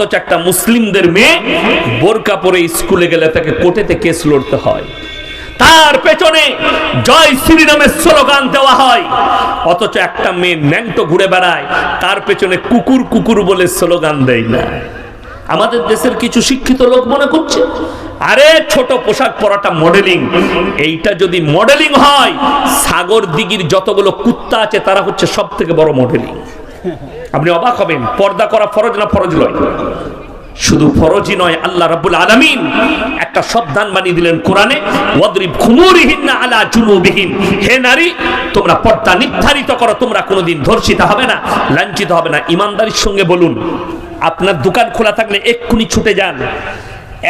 অথচ একটা মুসলিমদের মেয়ে বোরকা পরে স্কুলে গেলে তাকে কোর্টেতে কেস লড়তে হয়। তার পেছনে জয় শ্রীরামের স্লোগান দেওয়া হয়। অথচ একটা মেয়ে ন্যাংটো ঘুরে বেড়ায়, তার পেছনে কুকুর কুকুর বলে স্লোগান দেয় না। আমাদের দেশের কিছু শিক্ষিত লোক মনে করছে, আরে ছোট পোশাক পরাটা মডেলিং এইটা যদি মডেলিং হয়, সাগর দিঘির যতগুলো কুত্তা আছে তারা হচ্ছে সব থেকে বড় মডেলিং আপনি অবাক হবেন, পর্দা করা ফরজ না ফরজ নয়? শুধু ফরজই নয়, আল্লাহ রাব্বুল আলামিন একটা সাবধান বানিয়ে দিলেন কোরআনে, ওয়াদরিব খুমুরিহিন আলা জুনুবিহিন। হে নারী, তোমরা পর্দা নির্ধারিত করো, তোমরা কোনোদিন ধর্ষিত হবে না, লাঞ্ছিত হবে না। ইমানদারির সঙ্গে বলুন, আপনার দোকান খোলা থাকলে এক্ষুনি ছুটে যান।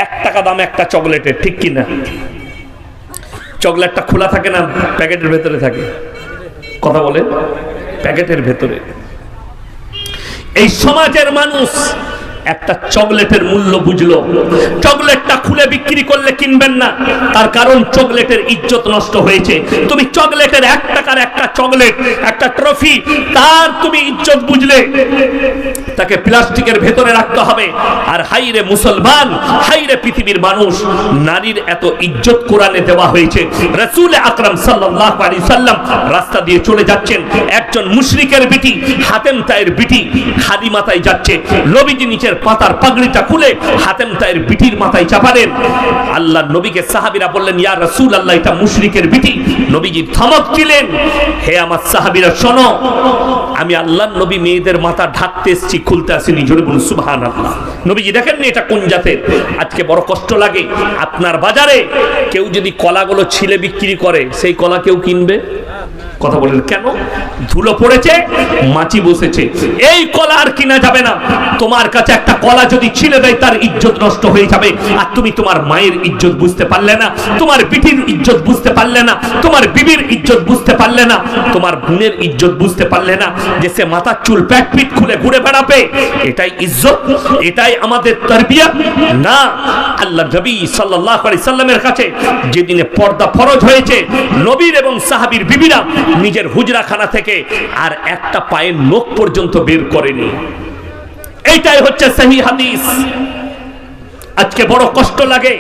এক টাকা দাম একটা চকলেটের, ঠিক কি না চকলেটটা খোলা থাকে না, প্যাকেটের ভেতরে থাকে? কথা বলেন, প্যাকেটের ভেতরে। এই সমাজের মানুষ একটা চকলেটের মূল্য বুঝলো। চকলেটটা খুলে বিক্রি করলে কিনবেন না। তার কারণ চকলেটের ইজ্জত নষ্ট হয়েছে। তুমি চকলেটের এক টাকার একটা চকলেট, একটা ট্রফি, তার তুমি ইজ্জত বুঝলে। তাকে প্লাস্টিকের ভেতরে রাখতে হবে। আর হাইরে মুসলমান, হাইরে পৃথিবীর মানুষ, নারীর এত ইজ্জত কোরআনে দেওয়া হয়েছে। রসুল আকরাম সাল্লাল্লাহু আলাইহি সাল্লাম রাস্তা দিয়ে চলে যাচ্ছেন। একজন মুশরিকের বিটি, হাতেম তায়ের বিটি খালি মাথায় যাচ্ছে। নবীজি নিচের পাতার পাগড়িটা খুলে হাতেম তায়ের বিটির মাথায় চাপালেন আল্লাহ নবীকে সাহাবীরা বললেন, ইয়া রাসূল আল্লাহ এটা মুশরিকের বিটি নবীজি ধমক দিলেন, হে আমার সাহাবীরা, শোনো, আমি আল্লাহর নবী মেয়েদের মাথা ঢাকতে এসেছি, খুলতে আসিনি। জোরে বলুন সুবহান আল্লাহ নবীজি দেখেননি এটা কোন জাতের? আজকে বড় কষ্ট লাগে। আপনার বাজারে কেউ যদি কলাগুলো ছিলে বিক্রি করে, সেই কলা কেউ কিনবে? কথা বলেন, কেন? ধুলো পড়েছে মাছি বসেছে। এই কলা আর কিনা যাবে না। তোমার কাছে একটা কলা যদি ছিলে দেয়, তার ইজ্জত নষ্ট হয়ে যাবে। আর তুমি তোমার মায়ের ইজ্জত বুঝতে পারলে না, তোমার বিটির ইজ্জত বুঝতে পারলে না, তোমার বিবির ইজ্জত বুঝতে পারলে না, তোমার বোনের ইজ্জত বুঝতে পারলে না যে সে মাথার চুল প্যাট খুলে ঘুরে বেড়াবে। এটাই ইজ্জত, এটাই আমাদের তরবিয়া। না আল্লাহ নবী সাল্লাল্লাহু আলাইহি সাল্লামের কাছে যেদিনে পর্দা ফরজ হয়েছে, নবীর এবং সাহাবীর বিবিরা নিজের হুজরাখানা থেকে আর একটা পায়ের নখ পর্যন্ত বের করেনি। এইটাই হচ্ছে সহি হাদিস। আজকে বড় কষ্ট লাগে।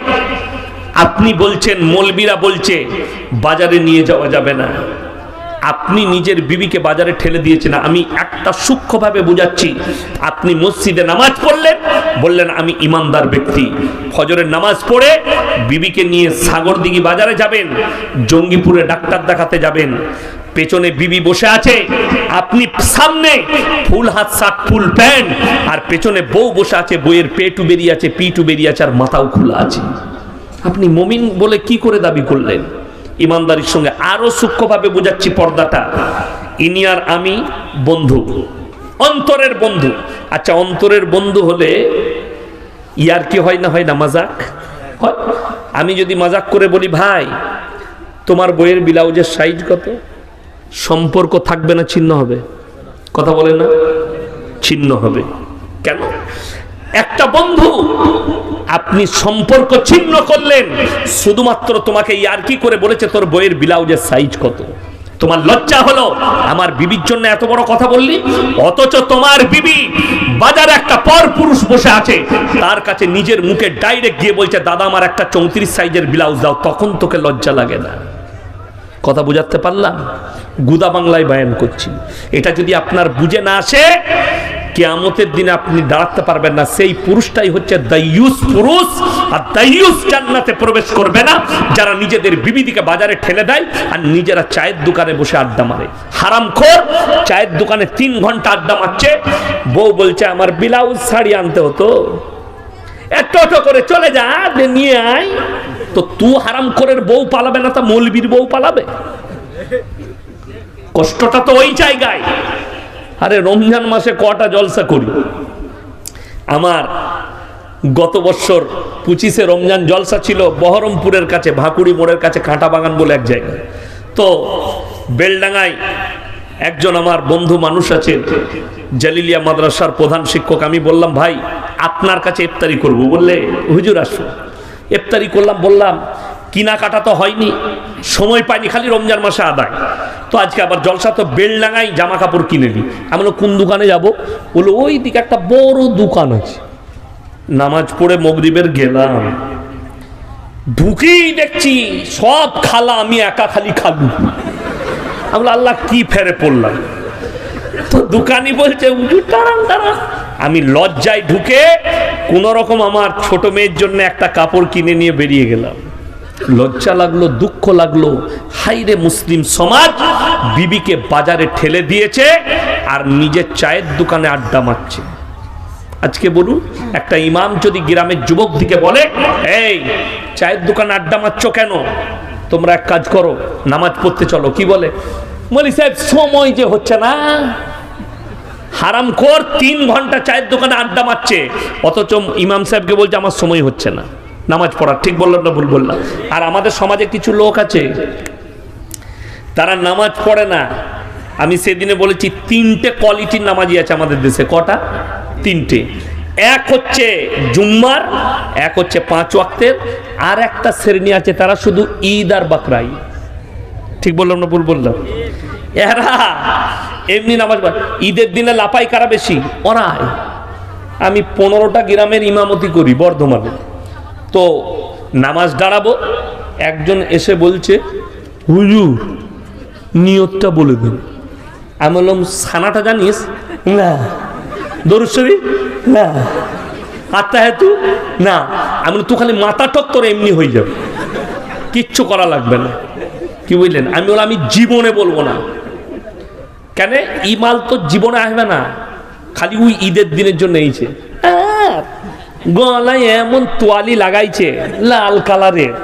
আপনি বলছেন, মলবিরা বলছে, বাজারে নিয়ে যাওয়া যাবে না। আপনি নিজের বিবিকে বাজারে ঠেলে দিয়েছেন। আমি একটা সূক্ষ্মভাবে বুঝাচ্ছি, আপনি মসজিদে নামাজ পড়লেন, বললেন, আমি ইমানদার ব্যক্তি। ফজরের নামাজ পড়ে বিবিকে নিয়ে সাগরদিঘি বাজারে যাবেন, জঙ্গিপুরে ডাক্তার দেখাতে যাবেন। পেছনে বিবি বসে আছে। আপনি সামনে ফুল হাত, শার্ট, ফুল প্যান্ট, আর পেছনে বউ বসে আছে বইয়ের পেটু বেরিয়ে আছে, পিটু বেরিয়ে আছে, আর মাথাও খোলা আছে। আপনি মমিন বলে কি করে দাবি করলেন? ইমানদারির সঙ্গে আরও সূক্ষ্মভাবে বোঝাচ্ছি পর্দাটা। ইনি আর আমি বন্ধু, অন্তরের বন্ধু। আচ্ছা অন্তরের বন্ধু হলে ইয়ার কি হয় না হয় না, মাজাক? আমি যদি মাজাক করে বলি, ভাই, তোমার বইয়ের ব্লাউজের সাইজ কত? সম্পর্ক থাকবে না, ছিন্ন হবে। কথা বলে না, ছিন্ন হবে। কেন? একটা বন্ধু, আপনি সম্পর্ক ছিন্ন করলেন, শুধুমাত্র তোমাকে ইয়ার কি করে বলেছে, তোর বইয়ের ব্লাউজের সাইজ কত? তোমার লজ্জা হলো, আমার বিবির জন্য এত বড় কথা বললি? অথচ তোমার বিবি বাজারে একটা পর পুরুষ বসে আছে, তার কাছে নিজের মুখে ডাইরেক্ট গিয়ে বলছে, দাদা, আমার একটা চৌত্রিশ সাইজের ব্লাউজ দাও। তখন তোকে লজ্জা লাগে না। কথা বুঝাতে পারলাম? গুদা বাংলায় বায়ান করছি। এটা যদি আপনার বুঝে না আসে, কেয়ামতের দিনে আপনি দাঁড়াতে পারবেন না। সেই পুরুষটাই হচ্ছে দাইয়ুস পুরুষ, আর দাইয়ুস জান্নাতে প্রবেশ করবে না। যারা নিজেদের বিবিদিকে বাজারে ঠেলে দেয়, আর নিজেরা চায়ের দোকানে বসে আড্ডা মারে। হারামখোর চায়ের দোকানে তিন ঘণ্টা আড্ডা মারছে। বউ বলছে, আমার ব্লাউজ শাড়ি আনতে হতো। এত করে চলে যা যে নিয়ে আয়। তো তু হারাম করে বউ পালাবে না তা মৌলবীর বউ পালাবে? কষ্টটা তো ওই জায়গায়। আরে রমজান মাসে কটা জলসা করি? আমার গত বছর পঁচিশে রমজান জলসা ছিল বহরমপুরের কাছে, ভাকুড়ি মোড়ের কাছে, কাঁটা বাগান বলে এক জায়গায়। তো বেলডাঙ্গায় একজন আমার বন্ধু মানুষ আছেন জালিলিয়া মাদ্রাসার প্রধান শিক্ষক। আমি বললাম, ভাই, আপনার কাছে ইফতারি করব। বললে, হুজুর, আসুন। ইফতারি করলাম, বললাম, কিনাকাটা তো হয়নি, সময় পাইনি, খালি রমজান মাসে আদায়। তো আজকে আবার জলসা, তো বেলডাঙ্গাই জামা কাপড় কিনে নি। আমি কোন দোকানে যাব? বলো ওই দিকে একটা বড় দোকান আছে। নামাজ পড়ে মগরিবের গেলাম। ঢুকেই দেখছি, সব খালা আমি একা খালি খালু আমি আল্লাহ, কি ফেরে পড়লাম? তো দোকানি বলছে, হুজুর, দাঁড়ান দাঁড়ান। আমি লজ্জায় ঢুকে কোন রকম আমার ছোট মেয়ের জন্য একটা কাপড় কিনে নিয়ে বেরিয়ে গেলাম। লজ্জা লাগল, দুঃখ লাগল। হাইরে মুসলিম সমাজ বিবিকে বাজারে ঠেলে দিয়েছে আর নিজের চায়ের দোকানে আড্ডা মারছে। আজকে বলুন, একটা ইমাম যদি গ্রামের যুবক দিকে বলে, এই, চায়ের দোকানে আড্ডা মারছ কেন? তোমরা এক কাজ করো, নামাজ পড়তে চলো। কি বলে? বলি সাহেব সময় যে হচ্ছে না। হারাম কর তিন ঘণ্টা চায়ের দোকানে আড্ডা মারছে। অথচ ইমাম সাহেবকে বলছে, আমার সময় হচ্ছে না। নামাজ পড়ার ঠিক বললাম না ভুল বললাম? আর আমাদের সমাজে কিছু লোক আছে, তারা নামাজ পড়ে না। আমি সেদিনে বলেছি, তিনটে কোয়ালিটির নামাজি আছে আমাদের দেশে। কটা? তিনটে। এক হচ্ছে জুম্মার, এক হচ্ছে পাঁচ ওয়াক্তের, আর একটা শ্রেণি আছে, তারা শুধু ঈদ আর বাকরাই। ঠিক বললাম না ভুল বললাম? এরা এমনি নামাজ। ঈদের দিনে লাপাই কারা বেশি? ওরাই আমি পনেরোটা গ্রামের ইমামতি করি, বর্ধমানে। তো নামাজ দাঁড়াবো, একজন এসে বলছে, হুজুর, নিয়তটা বলে দিন। আমি বললাম, সানাটা জানিস? না। দরুশ্বরী না। আত্মা হেতু না। আমি তুই খালি মাথা টক তোর এমনি হয়ে যাবে। কিচ্ছু করা লাগবে না। কি বুঝলেন আমি বললাম, আমি জীবনে বলব না। কেন? ইমাল তো জীবনে আসবে না। খালি ওই ঈদের দিনের জন্য এইছে গলায় এমন তোয়ালি লাগাইছে, লাল কালারের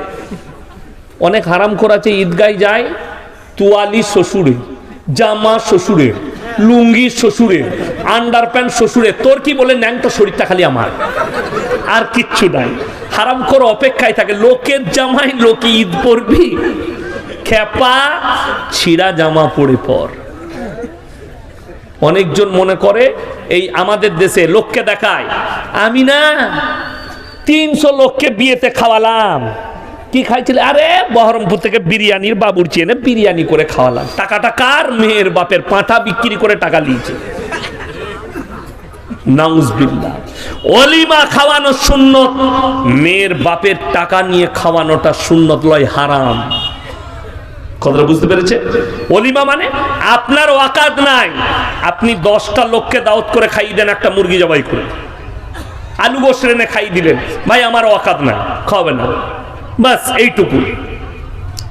অনেক হারাম করাছে ঈদগায় যায়, তোয়ালি শ্বশুরে, জামা শ্বশুরে, লুঙ্গি শ্বশুরে আন্ডার প্যান্ট শ্বশুরে, তোর কি বলে ন্যাংটা শরীরটা খালি আমার? আর কিচ্ছু নাই। হারাম করে অপেক্ষায় থাকে, লোকের জামাই লোকে ঈদ পরবি। খেপা, ছিঁড়া জামা পরে পর। অনেকজন মনে করে, এই আমাদের দেশে লোককে দেখায়। আমি না, তিনশো লোককে বিয়েতে খাওয়ালাম। কি খাইছিলে? আরে, বহরমপুর থেকে বিরিয়ানির বাবুর চেনে বিরিয়ানি করে খাওয়ালাম। টাকাটা কার মেয়ের বাপের পাঁঠা বিক্রি করে টাকা নিয়েছে অলিমা খাওয়ানো সুন্নত, মেয়ের বাপের টাকা নিয়ে খাওয়ানোটা সুন্নত লয় হারাম। কথাটা বুঝতে পেরেছে? অলিমা মানে আপনার ওয়াকাত নাই। আপনি দশটা লোককে দাওয়াত করে খাইয়ে দেন, একটা মুরগি জবাই করে। আলু গোস রেনে খাই দিলেন। ভাই, আমার ওয়াকাত নাই, খাওয়াবে না। বাস, এইটুকু।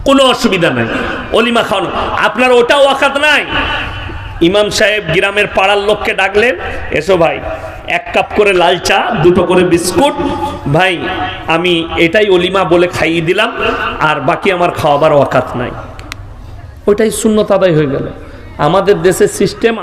কোনো অসুবিধা নাই। অলিমা খাওয়ানো। আপনার ওটা ওয়াকাত নাই। ইমাম সাহেব গ্রামের পাড়ার লোককে ডাকলেন, এসো ভাই, এক কাপ করে লাল চা, দুটো করে বিস্কুট। ভাই, আমি এটাই অলিমা বলে খাইয়ে দিলাম, আর বাকি আমার খাওয়াবার ওয়াকাত নাই। ওইটাই শূন্যতাদায় হয়ে গেল। আমাদের দেশের সিস্টেম